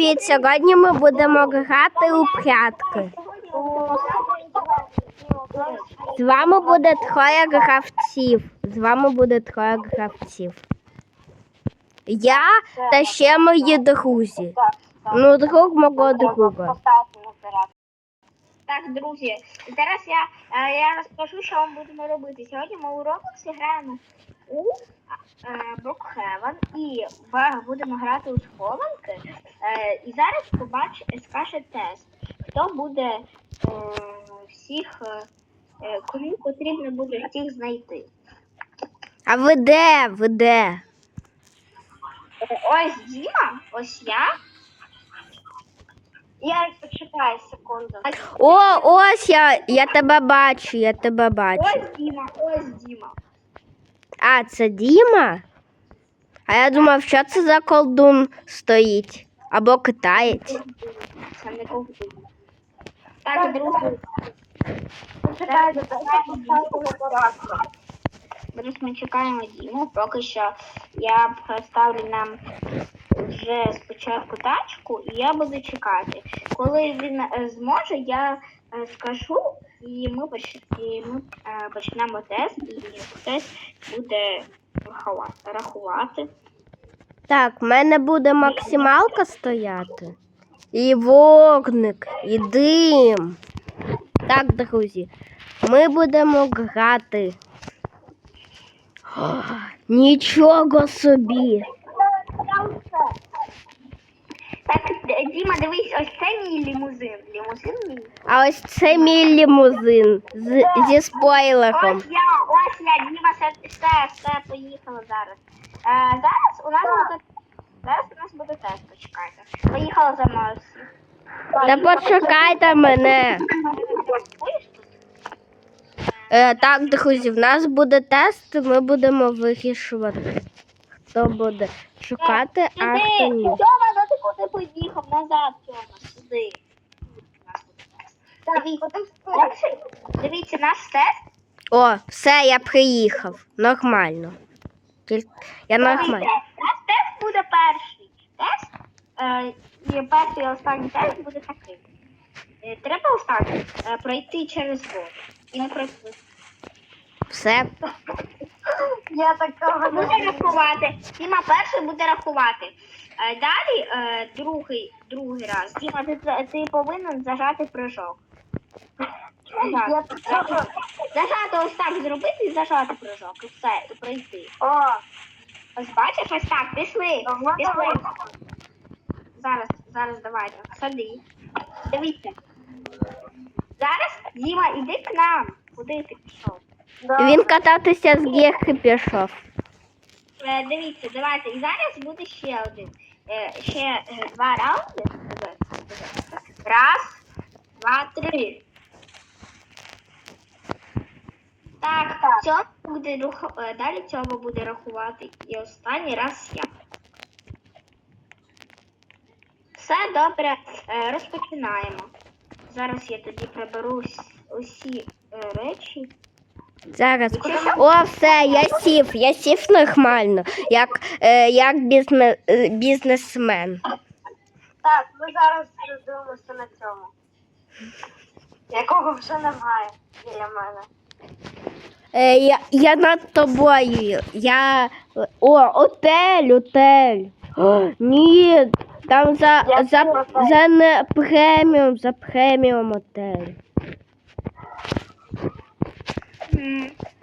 Привіт! Сьогодні ми будемо грати у прятки. З вами буде троє гравців. З вами буде троє гравців. Я та ще мої друзі. Ну, друг мого друга. Так, друзі, зараз я, е, я розкажу, що ми будемо робити. Сьогодні ми у Roblox граємо у Brookhaven і будемо грати у схованки. Е, і зараз побач, скаже тест, хто буде е, всіх, е, кому потрібно буде всіх знайти. А ви де? Ви де? Ось Діма, ось я. Я почекаю секунду. О, ось я, я тебе бачу, я тебе бачу. Ось Діма, ось Діма. А, це Діма? А я думав, що це за колдун стоїть? Або китаєць. Так, друзі. Ми чекаємо Діму. Поки що я представлю нам вже спочатку тачку, і я буду чекати. Коли він е, зможе, я е, скажу, і ми, і ми е, почнемо тест, і хтось буде рахувати. рахувати. Так, в мене буде максималка стояти. І вогник, і дим. Так, друзі, ми будемо грати. О, нічого собі. Так, Діма, дивись, ось це мій лімузин. Лімузин мій. А ось це мій лімузин з, зі спойлером. Ось я, ось я, Діма, все, все, все поїхало зараз. Е, зараз у нас буде. Зараз у нас буде тест, почекайте. Поїхали за мною всі. Та почекайте мене. Е, так, друзі, в нас буде тест, ми будемо вирішувати, хто буде шукати, а хто ні. Ти поїхав? Назад, Тьома, сюди. Дивіться, дивіться, наш тест. О, все, я приїхав. Нормально. Я нормально. Наш тест буде перший. Тест, е, і перший і останній тест буде такий. Е, треба останній е, пройти через воду. І не пройти. Все. Я такого буде рахувати. Діма перший буде рахувати. Е, Далі е, другий, другий раз. Діма, ти, ти повинен зажати прыжок. Зажати. Зажати ось так зробити і зажати прыжок. І все, і пройти. О, Ось бачиш, ось так, пішли. давно Пішли. Зараз, зараз давайте. Сади. Дивіться. Зараз, Діма, іди к нам. Куди ти пішов? Він кататися з гірки пішов. Е, дивіться, давайте. І зараз буде ще один. Е, ще е, два раунди. Раз, два, три. Так, цьому буде рух... е, далі цьому буде рахувати. І останній раз я. Все добре, е, розпочинаємо. Зараз я тоді приберу ус- усі е, речі. Зараз. О, все, я сів, я сів нормально, як, е, як бізне, е, бізнесмен. Так, ми зараз дивимося на цьому. Якого вже немає біля мене. Е, я, я над тобою. Я. О, отель, отель. О, ні, там за, Я за, за не преміум, за преміум отель.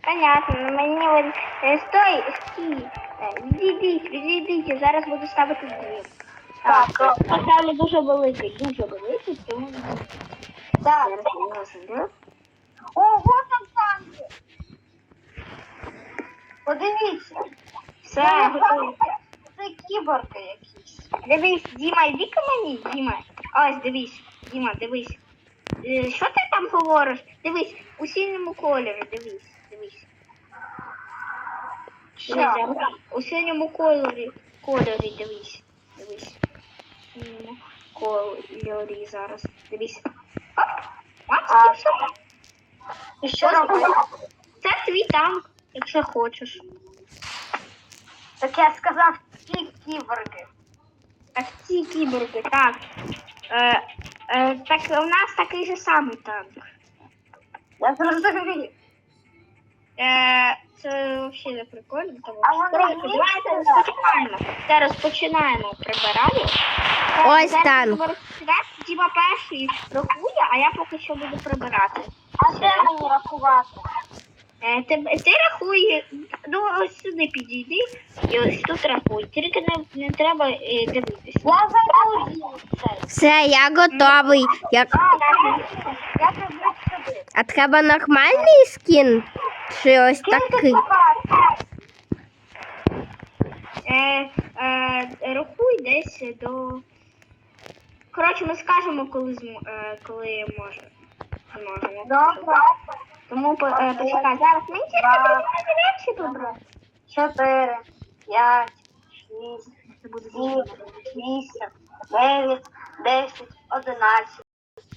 Понятно, ну мені ви... Е, Стой, стій. Е, Відійдіть, відійдіть, я зараз буду ставити дві. Так, Так, поставлю дуже великий, дуже великий, тому Так. зараз я його заберу. Ого, там танки. Подивіться. Все, це кіборги якісь. Дивись, Діма, йди ко мені, Діма. Ось, дивись, Діма, дивись. Е, Що ти там говориш? Дивись, у синьому кольорі, дивись, дивись. Що? У синьому кольорі, кольорі, дивись, дивись. У синьому кольорі зараз. Дивись. Оп, А, все. І що робити? Це твій танк, якщо хочеш. Так я сказав ці кіборги. Так, ці кіборги, так. Е, так у нас такий же самий танк. Я зрозумів. Е, це взагалі не прикольно. Тому... Коротше, давайте розпочинаємо. Зараз починаємо прибирати. Ось танк. Діма перший рахує, а я поки що буду прибирати. А де мені рахувати? Е, ти, ти рахуй, ну ось сюди підійди і ось тут рахуй. Тільки не, не треба е, дивитися. Я звідси. Все, я готовий. А, я я. А треба нормальний скін? Чи ось такий? Е, е, рахуй десь до. Коротше, ми скажемо, коли змо, е, коли може. зможемо. Добре. Тому е, почекай, зараз мені тільки потрібно прибрати. Чотири, п'ять, шість, сім, вісім, дев'ять, десять, одинадцять,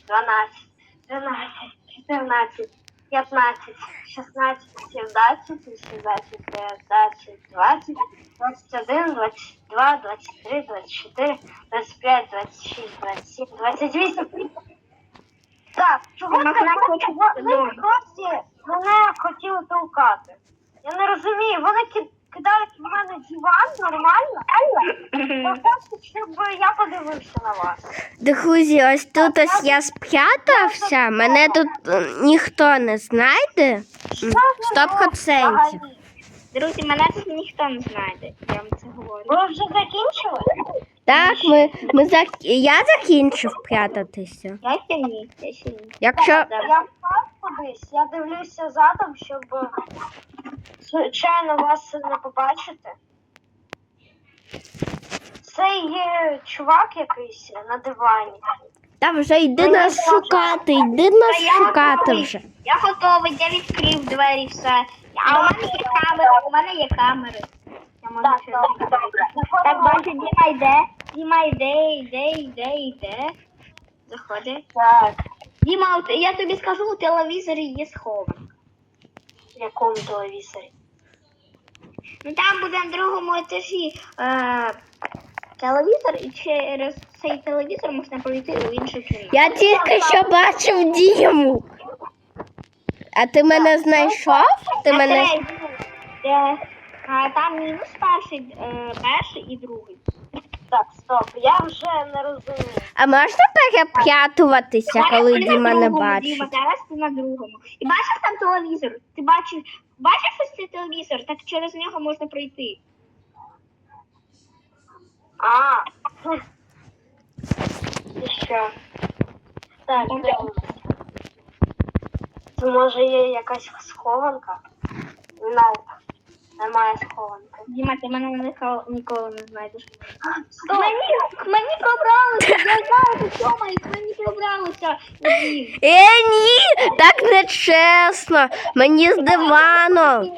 дванадцять, тринадцять, чотирнадцять, п'ятнадцять, шістнадцять, сімнадцять, вісімнадцять, дев'ятнадцять, двадцять, двадцять один, двадцять два, двадцять три, двадцять чотири, двадцять п'ять, двадцять шість, двадцять сім, двадцять вісім. Так, чого ви додому. хлопці мене хотіли толкати? Я не розумію, вони кидають в мене диван нормально? Хочете, щоб я подивився на вас? Друзі, ось тут ось я спрятався. Мене тут е, ніхто не знайде. Сто процентів. Друзі, мене тут ніхто не знайде. Я вам це говорю. Ви вже закінчили? Так, ми, ми зак... я закінчив прятатися. Я ще ні, я ще ні. Якщо Я впав кудись, я дивлюся задом, щоб звичайно вас не побачити. Це є чувак якийсь на дивані. та вже йди нас шукати, йди нас я шукати готовий. вже. Я готовий, я відкрив двері, все. А у мене є камери, у мене є камери. Так, ще добре, Так, бачу, Діма йде. Діма йде, йде, йде, йде. Заходить. Так, Діма, от я тобі скажу, у телевізорі є схованка. в якому телевізорі? Ну там буде на другому етажі е, телевізор, і через цей телевізор можна пройти у іншу кімнату. Я тільки що бачив Діму. А ти мене знайшов? Ти мене. третій, е, а, там мінус перший, е, перший і другий. Так, стоп, я вже не розумію. А можна перепрятуватися, Зараз коли ти на Діма не другому, бачить? Діма, зараз ти на другому. І бачиш там телевізор? Ти бачиш, бачиш ось цей телевізор? Так через нього можна пройти. А, хм. І що? Так. Це може є якась схованка? Ноп, немає схованки. Діма, ти мене ніколи, ніколи не знайдеш. Стоп! Мені, мені пробралося, я знаю, що мені пробралося. Дім. Е, ні, так не чесно. Мені з диваном.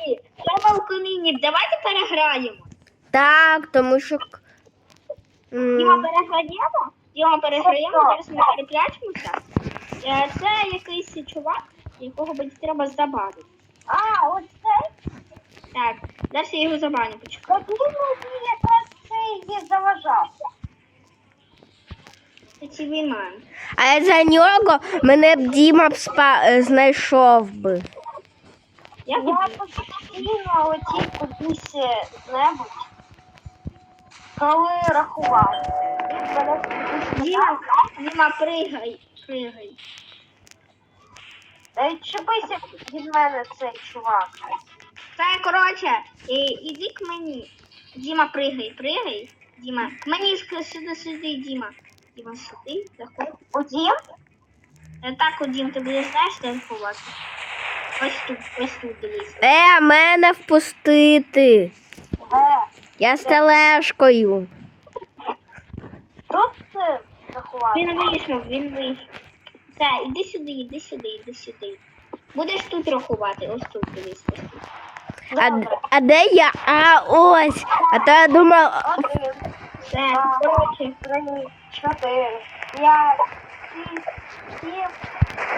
Треба у каміні. Давайте переграємо. Так, тому що. м, Діма переграємо. Діма переграємо, зараз ми перепрячемося. Е, Це якийсь чувак, якого буде треба забанити. А, оце? Так, зараз я його забаню, почекай. Тоді мені якраз це і заважав. Це цілий ман. А за нього мене б Діма б спа... е, знайшов би. Я буду. постійно летів кудись небудь, коли рахував. Діма. Діма, пригай, пригай. Та відчепися від мене цей чувак. Це, коротше, і, іди к мені. Діма, пригай, пригай. Діма, к мені сюди, сюди, Діма. Діма, сюди, заходь. Удім? Е, Так, от, Дім, ти будеш знаєш, де ховати? Ось тут, ось тут дивись. Е, мене впустити. Де? Я з тележкою. Тут ти рахував? Він вийшов, він вийшов. Все, іди сюди, іди сюди, іди сюди. Будеш тут рахувати, ось тут дивись, ось тут. А, а де я? А ось. А то я думав. Один, два, три, чотири, п'ять, шість, сім,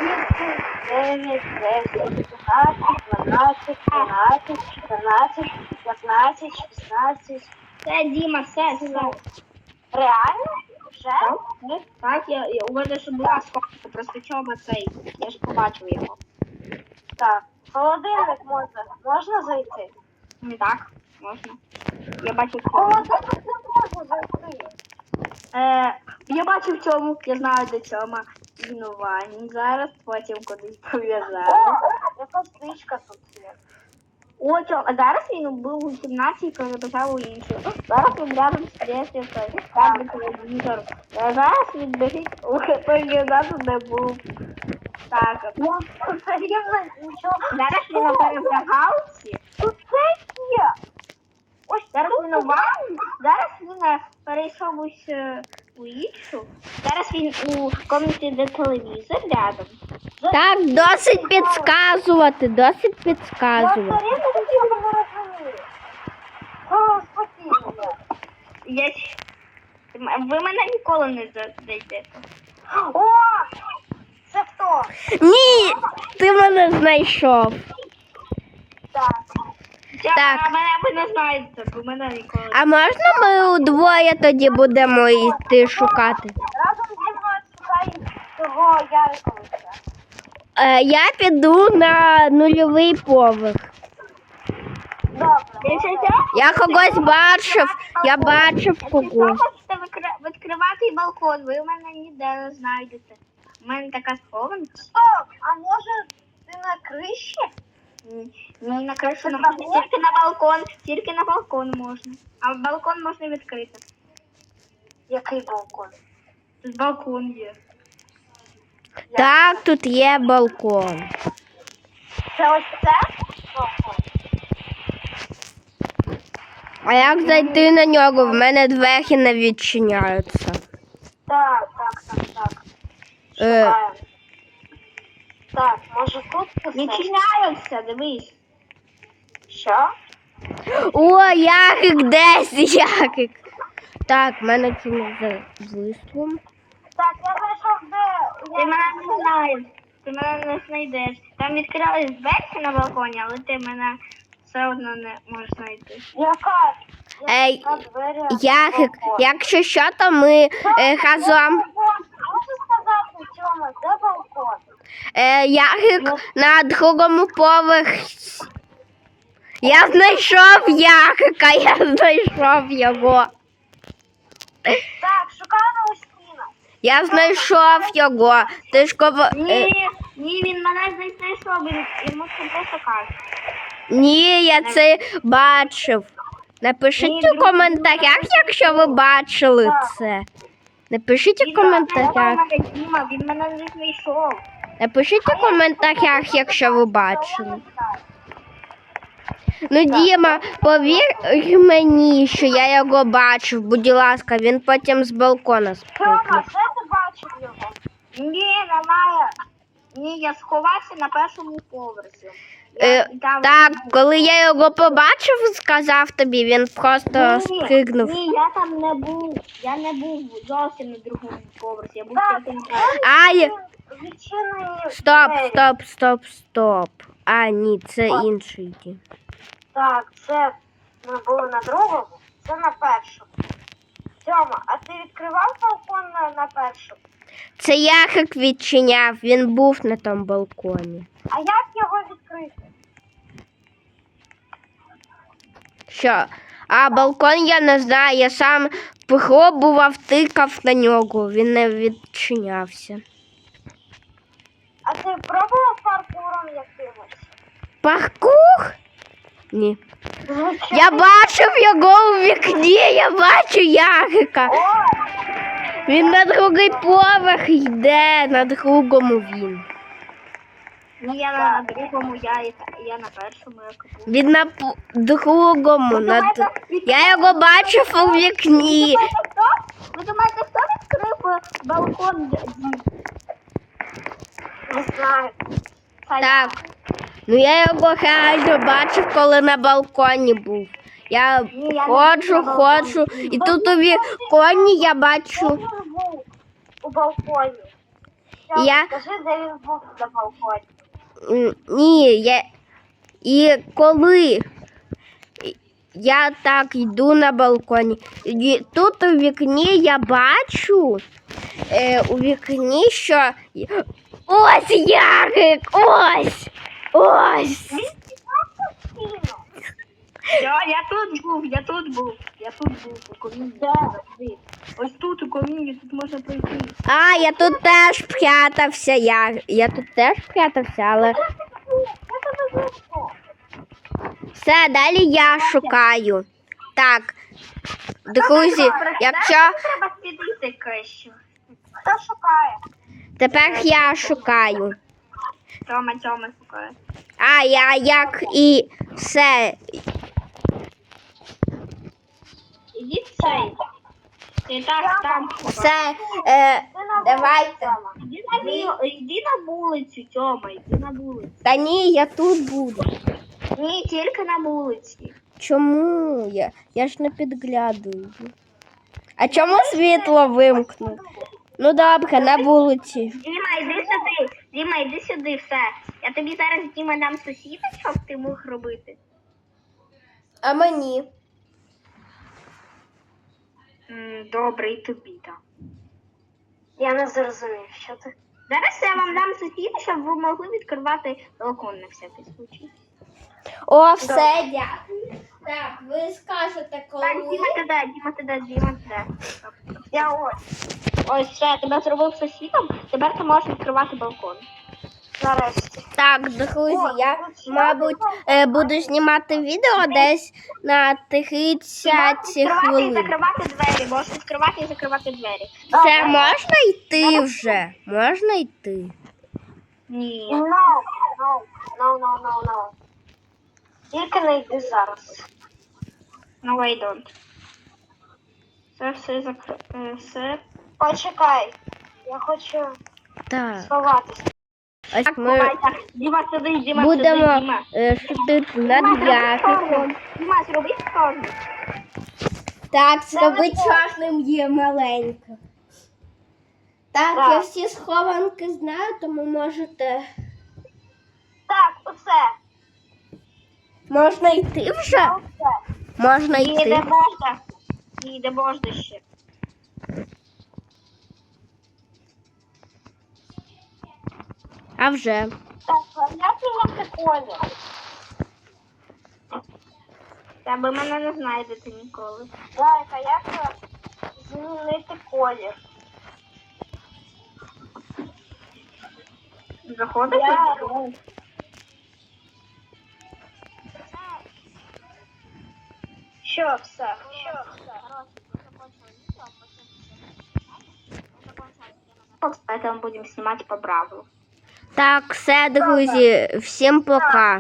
вісім, дев'ять, десять, одинадцять, дванадцять, тринадцять, чотирнадцять, п'ятнадцять, шістнадцять. Все, Діма, все, все. Реально? Вже? Так, так, я, я, у мене ще була сховка, просто чому цей, я ж побачив його. Так. Холодильник можна. Можна зайти? Не так, можна. Я бачив в цьому. Холодильник не можна зайти. Е, я бачив в цьому, я знаю де цьому. Інувань. Зараз потім кудись О, пов'язаємо. яка стрічка тут є. О, чо, а зараз він був у 17 коли почав у іншу. Зараз він рядом з десятою, там телевізор. А зараз він біжить у той де був. Так. Ну, це нічого. зараз він на перезагалці. Тут це є. Ось зараз він у ванні, зараз він е, перейшов ось е, у іншу. Зараз він у комнаті, де телевізор рядом. Так, досить підказувати, досить підказувати. спокійно. Я... Ви мене ніколи не знайдете. О! Це хто? Ні, ти мене знайшов. Так. Так. А мене ви не знаєте, бо мене ніколи. А можна ми удвоє тоді будемо йти шукати? Разом зі мною шукаємо того Яриковича. Е, я піду на нульовий поверх. Добре. Я когось бачив, я бачив Якщо когось. хочете викри- відкривати балкон, ви мене ніде не знайдете. У мене така схованка. Стоп, а може ти на криші? Ні, Ні, на кришу на можна, тільки на балкон, тільки на балкон можна. А балкон можна відкрити. Який балкон? Тут балкон є. Так, тут є балкон. Це ось це? Балкон. А як зайти на нього? В мене двері не відчиняються. Так, так, так, так. Е. Так, може тут? Відчиняються, дивись. Що? О, Ярик, десь Ярик. Так, в мене чому зависло. Так, я знайшов де. Ти мене не знаєш. Ти мене не знайдеш. Там відкрились двері на балконі, але ти мене все одно не можеш знайти. Яка? Ей, двері? Якщо що, то ми е, разом. Можеш сказати, Тьома, де балкон? Е, Ярик на другому поверсі. Я знайшов Ярика, я знайшов його. Так, шукаємо у стінах. Я знайшов його. Ти ж кого. Е, Ні, ні, він мене знайшов, він йому це просто каже. ні, я це бачив. Напишіть у коментарях, якщо ви бачили це. Напишіть у коментарях. він мене не знайшов. Напишіть у коментарях, якщо ви бачили. Ну, Діма, повір мені, що я його бачив. Будь ласка, він потім з балкона Тьома, спригнув. де ти бачив його? Ні, немає. Ні, я сховався на першому поверсі. Я Е, там- так, коли я його побачив, сказав тобі, він просто Ні, спригнув. Ні, я там не був. Я не був зовсім на другому поверсі. Я був тільки на першому. Стоп, стоп, стоп, стоп. А, ні, це інший. дім. Так, це ми були на другому, це на першому. Тьома, а ти відкривав балкон на, на першому? Це Ярик відчиняв, він був на тому балконі. А як його відкрити? Що? А балкон я не знаю, я сам пробував, тикав на нього, він не відчинявся. А ти пробував паркуром якимось? Паркур? Ні. Звичайно. Я бачив його у вікні, я бачу Ярика. О, Він на другий поверх йде, на другому він. Ні, я на другому, я, я на першому. був. Він на п- другому. На... д- Я його бачив у вікні. Ви думаєте, хто відкрив е, балкон? Не знаю. Так. Ну я його реально бачив, коли на балконі був. Я ходжу, ходжу, і тут у віконі я бачу. У балконі? Я- Скажи, де він був на балконі. Ні, я. І коли. я так йду на балконі. І тут у вікні я бачу е, у вікні, що ось Ярик! Ось! Ось! Я, я тут був, я тут був, я тут був у коміні. Завжди. Ось тут у коміні, тут можна пройти. А, я тут теж прятався. Я, я тут теж прятався, але Я тебе знайшов. все, далі я шукаю. Так, друзі, якщо Треба слідити краще. Хто шукає? Тепер я шукаю. Тьома, Тьома шукає. А, я як і все. Ідіть цей. Ти так там. Все, е, Давайте. Іди на, іди на вулицю, Тьома, іди на вулицю. та ні, я тут буду. Ні, тільки на вулиці. Чому я? Я ж не підглядую. А чому світло вимкнуть? Ну добре, на вулиці. Діма, іди сюди. Діма, іди сюди, все. Я тобі зараз Діма дам сусіда, щоб ти мог робити. А мені? М, Добре, і тобі так. Я не зрозумів, що ти. Зараз я вам дам сусіда, щоб ви могли відкривати балкон на всякий случай. О, все, дякую. Так, ви скажете, Так, Діма туди, Діма туди, Діма туди. Я ось. Ось все, я тебе зробив сусідом, тепер ти можеш відкривати балкон. Нарешті. Так, друзі, я, мабуть, е, буду знімати відео десь на 30 Відкривати і хвилин. закривати двері, можеш відкривати і закривати двері. Це можна йти вже? Можна йти? Ні. No, no, no, no, no, no. Тільки не йди зараз. No, I don't. Це все закр... е, все. Почекай. Я хочу Так. сховатися. Ось Так, ми бувайте. Діма сюди, Діма сюди, будемо Діма. е, над Діма, зроби ящиком. чорним. Діма, зроби чорним. Так, зробити чорним є маленько. Так, Так. я всі схованки знаю, тому можете. Так, оце. Можна йти вже? Можна йти. можна. Ні, де можна ще. А вже. Так, а як міняти колір? Та ви мене не знайдете ніколи. Зайка, як змінити колір? Заходите? Я... Все? Поэтому будем снимать по бравлу. Так, все, друзі, всім пока.